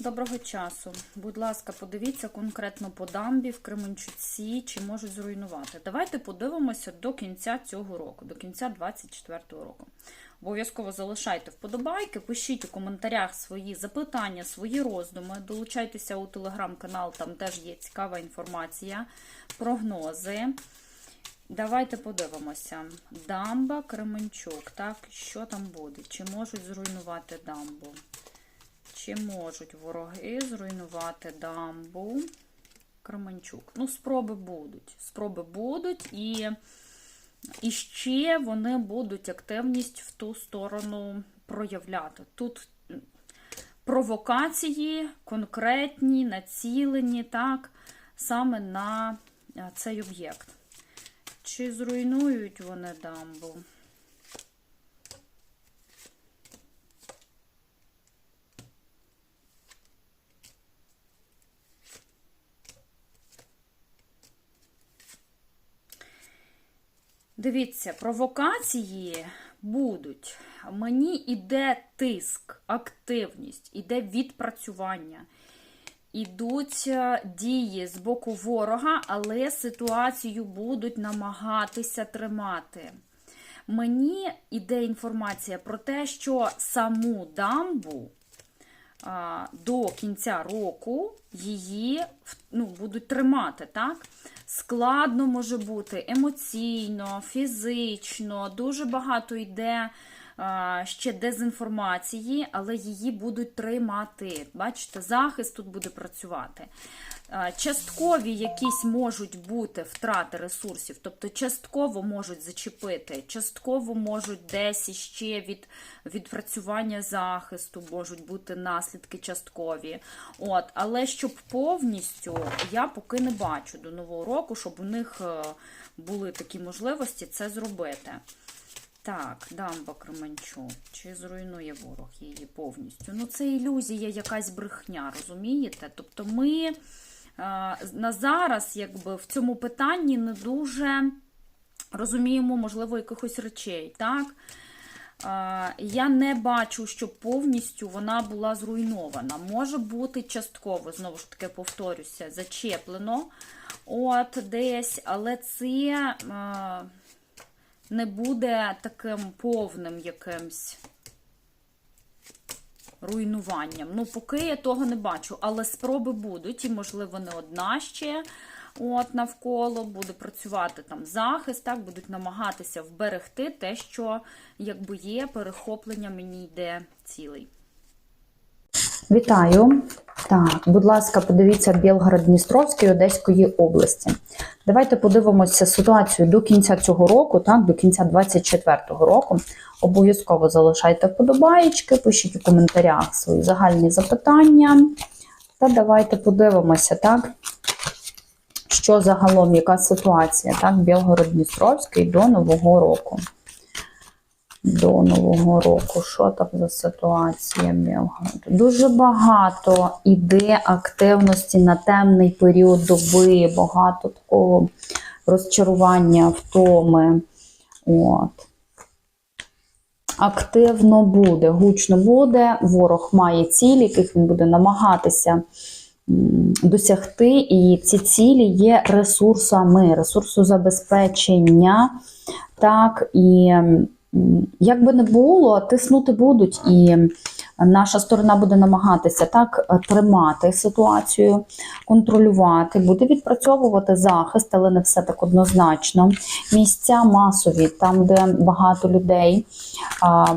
Доброго часу. Будь ласка, подивіться конкретно по дамбі в Кременчуці, чи можуть зруйнувати. Давайте подивимося до кінця цього року, до кінця 2024 року. Обов'язково залишайте вподобайки, пишіть у коментарях свої запитання, свої роздуми. Долучайтеся у телеграм-канал, там теж є цікава інформація, прогнози. Давайте подивимося. Дамба Кременчук. Так, що там буде? Чи можуть зруйнувати дамбу? Чи можуть вороги зруйнувати дамбу Кременчук? Ну, спроби будуть. Спроби будуть, і, і ще вони будуть активність в ту сторону проявляти. Тут провокації конкретні, націлені, так, саме на цей об'єкт. Чи зруйнують вони дамбу? Дивіться, провокації будуть. Мені іде тиск, активність, іде відпрацювання. Ідуть е, дії з боку ворога, але ситуацію будуть намагатися тримати. Мені іде інформація про те, що саму дамбу до кінця року її ну, будуть тримати. так? Складно може бути емоційно, фізично, дуже багато йде ще дезінформації, але її будуть тримати. Бачите, захист тут буде працювати. Часткові якісь можуть бути втрати ресурсів, тобто частково можуть зачепити, частково можуть десь іще від відпрацювання захисту можуть бути наслідки часткові. От, Але щоб повністю я поки не бачу до нового року, щоб у них е, були такі можливості це зробити. Так, дамба Кременчук. Чи зруйнує ворог її повністю? Ну, це ілюзія, якась брехня, розумієте? Тобто ми на зараз, якби в цьому питанні не дуже розуміємо, можливо, якихось речей. так? Я не бачу, що повністю вона була зруйнована. Може бути частково, знову ж таки, повторюся, зачеплено от десь, але це не буде таким повним якимсь руйнуванням. Ну, поки я того не бачу, але спроби будуть, і, можливо, не одна ще. От навколо буде працювати там захист, так будуть намагатися вберегти те, що якби є перехоплення, мені йде цілий. Вітаю. Так, будь ласка, подивіться Білгород-Дністровський Одеської області. Давайте подивимося ситуацію до кінця цього року, так, до кінця 2024 року. Обов'язково залишайте вподобаєчки, пишіть у коментарях свої загальні запитання. Та давайте подивимося, так, що загалом, яка ситуація, так, Білгород-Дністровський до Нового року. До Нового року. Що там за ситуація Білгороду? Дуже багато іде активності на темний період доби, багато такого розчарування, втоми. От. Активно буде, гучно буде. Ворог має цілі, яких він буде намагатися досягти. І ці цілі є ресурсами, ресурсозабезпечення. Так, і як би не було, тиснути будуть, і наша сторона буде намагатися так тримати ситуацію, контролювати, буде відпрацьовувати захист, але не все так однозначно. Місця масові, там, де багато людей,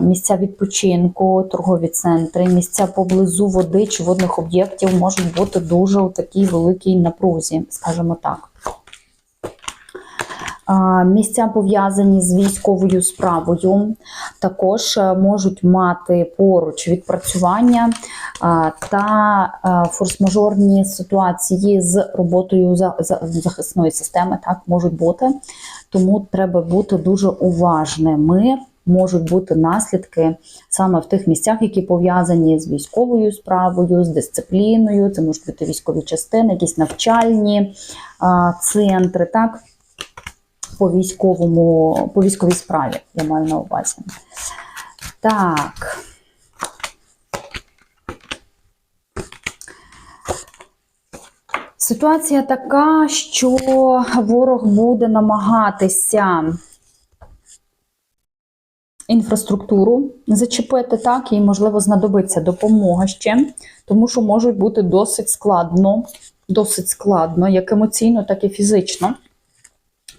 місця відпочинку, торгові центри, місця поблизу води чи водних об'єктів можуть бути дуже у такій великій напрузі, скажімо так. Місця пов'язані з військовою справою, також е, можуть мати поруч відпрацювання та е, форс-мажорні ситуації з роботою за- за- захисної системи так можуть бути. Тому треба бути дуже уважними. Можуть бути наслідки саме в тих місцях, які пов'язані з військовою справою, з дисципліною. Це можуть бути військові частини, якісь навчальні центри. Так по військовому, по військовій справі, я маю на увазі. Так. Ситуація така, що ворог буде намагатися інфраструктуру зачепити, так, і, можливо, знадобиться допомога ще, тому що можуть бути досить складно, досить складно, як емоційно, так і фізично.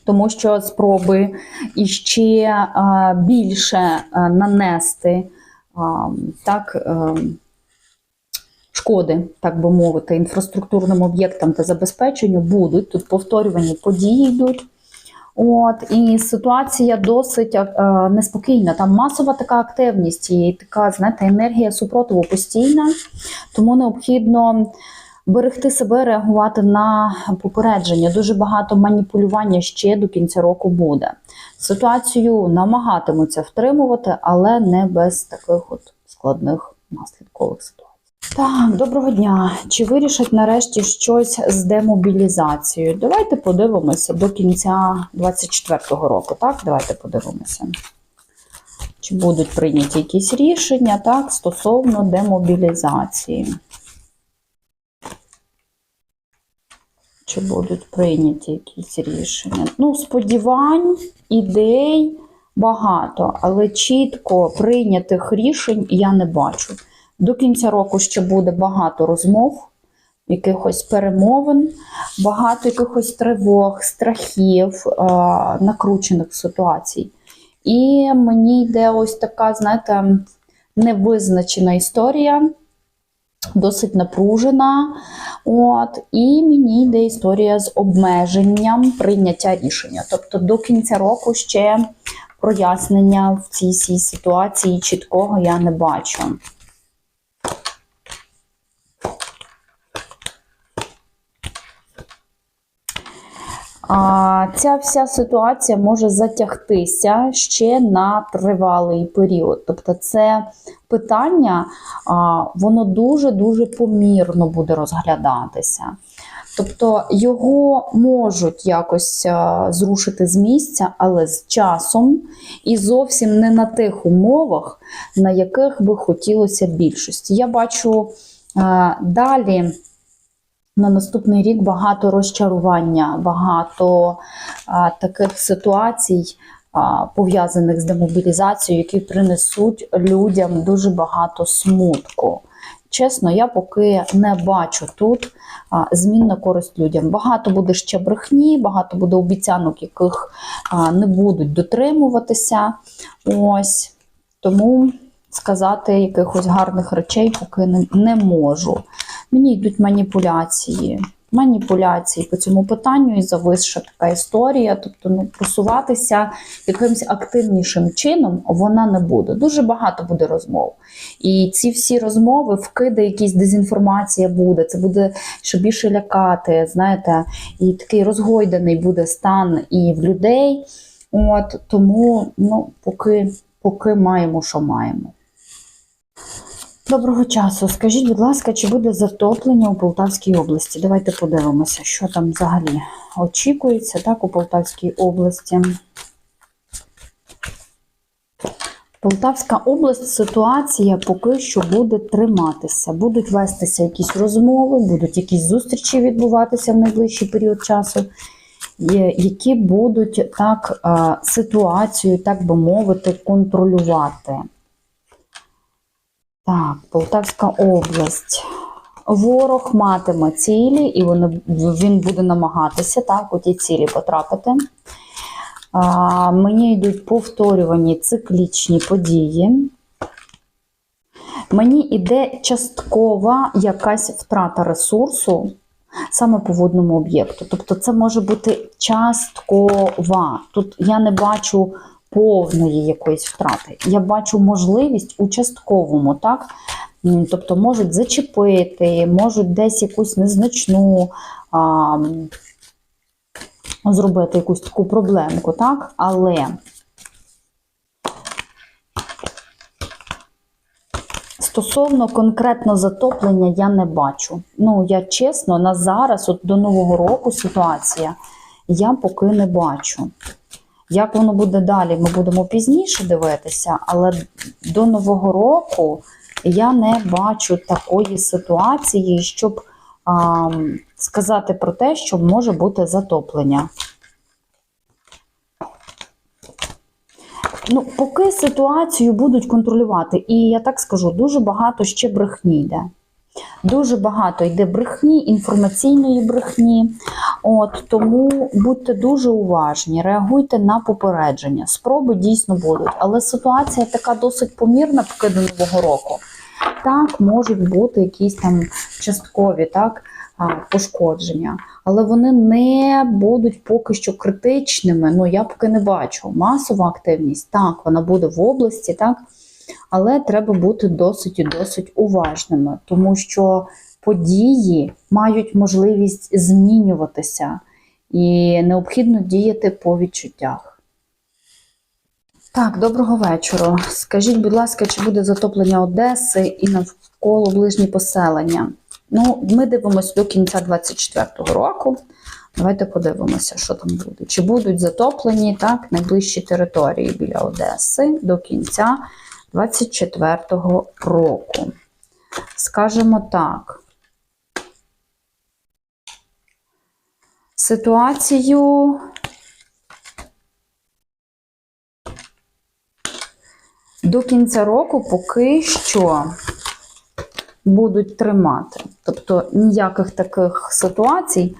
Тому що спроби іще а, більше а, нанести а, так, е, шкоди, так би мовити, інфраструктурним об'єктам та забезпеченню будуть. Тут повторювані події йдуть. От, і ситуація досить е, неспокійна. Там масова така активність і така, знаєте, енергія супротиву постійна, тому необхідно берегти себе, реагувати на попередження. Дуже багато маніпулювання ще до кінця року буде. Ситуацію намагатимуться втримувати, але не без таких от складних наслідкових ситуацій. Так, доброго дня. Чи вирішать нарешті щось з демобілізацією? Давайте подивимося до кінця 24-го року. Так, давайте подивимося. Чи будуть прийняті якісь рішення так, стосовно демобілізації? Чи будуть прийняті якісь рішення? Ну, сподівань, ідей багато, але чітко прийнятих рішень я не бачу. До кінця року ще буде багато розмов, якихось перемовин, багато якихось тривог, страхів, е, накручених ситуацій. І мені йде ось така, знаєте, невизначена історія, досить напружена. От, і мені йде історія з обмеженням прийняття рішення. Тобто до кінця року ще прояснення в цій ситуації чіткого я не бачу. А, Ця вся ситуація може затягтися ще на тривалий період. Тобто, це питання а, воно дуже-дуже помірно буде розглядатися. Тобто його можуть якось зрушити з місця, але з часом і зовсім не на тих умовах, на яких би хотілося більшості. Я бачу а, далі на наступний рік багато розчарування, багато а, таких ситуацій, а, пов'язаних з демобілізацією, які принесуть людям дуже багато смутку. Чесно, я поки не бачу тут а, змін на користь людям. Багато буде ще брехні, багато буде обіцянок, яких а, не будуть дотримуватися. Ось тому сказати якихось гарних речей поки не, не можу. Мені йдуть маніпуляції. Маніпуляції по цьому питанню і зависша така історія. Тобто, ну просуватися якимось активнішим чином вона не буде. Дуже багато буде розмов. І ці всі розмови, вкиди, якісь дезінформація буде. Це буде ще більше лякати. Знаєте, і такий розгойданий буде стан і в людей. От тому, ну, поки, поки маємо, що маємо. Доброго часу. Скажіть, будь ласка, чи буде затоплення у Полтавській області? Давайте подивимося, що там взагалі очікується так, у Полтавській області. Полтавська область ситуація поки що буде триматися. Будуть вестися якісь розмови, будуть якісь зустрічі відбуватися в найближчий період часу, які будуть так ситуацію, так би мовити, контролювати. Так, Полтавська область. Ворог матиме цілі, і вони, він буде намагатися так, у ті цілі потрапити. А, мені йдуть повторювані циклічні події. Мені йде часткова якась втрата ресурсу саме по водному об'єкту. Тобто це може бути часткова. Тут я не бачу повної якоїсь втрати. Я бачу можливість у частковому, так? Тобто можуть зачепити, можуть десь якусь незначну а, зробити якусь таку проблемку, так? Але стосовно конкретно затоплення я не бачу. Ну, я чесно, на зараз, от до Нового року ситуація, я поки не бачу. Як воно буде далі, ми будемо пізніше дивитися, але до Нового року я не бачу такої ситуації, щоб а, сказати про те, що може бути затоплення. Ну, поки ситуацію будуть контролювати, і я так скажу, дуже багато ще брехні йде. Дуже багато йде брехні, інформаційної брехні. От тому будьте дуже уважні, реагуйте на попередження. Спроби дійсно будуть, але ситуація така досить помірна, поки до нового року. Так, можуть бути якісь там часткові так, пошкодження, але вони не будуть поки що критичними. Ну я поки не бачу. Масова активність, так, вона буде в області, так, але треба бути досить і досить уважними, тому що події мають можливість змінюватися, і необхідно діяти по відчуттях. Так, доброго вечора. Скажіть, будь ласка, чи буде затоплення Одеси і навколо ближні поселення? Ну, ми дивимося до кінця 24-го року. Давайте подивимося, що там буде. Чи будуть затоплені так, найближчі території біля Одеси до кінця 24-го року. Скажемо так. Ситуацію до кінця року поки що будуть тримати. Тобто ніяких таких ситуацій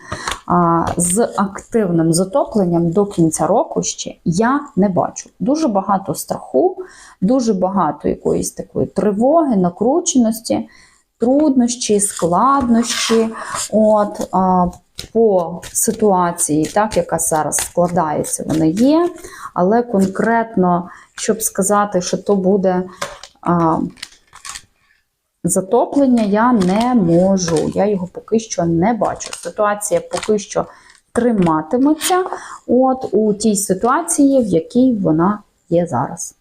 а, з активним затопленням до кінця року ще я не бачу. Дуже багато страху, дуже багато якоїсь такої тривоги, накрученості, труднощі, складнощі. От, а, по ситуації, так, яка зараз складається, вони є, але конкретно, щоб сказати, що то буде а, затоплення, я не можу. Я його поки що не бачу. Ситуація поки що триматиметься от у тій ситуації, в якій вона є зараз.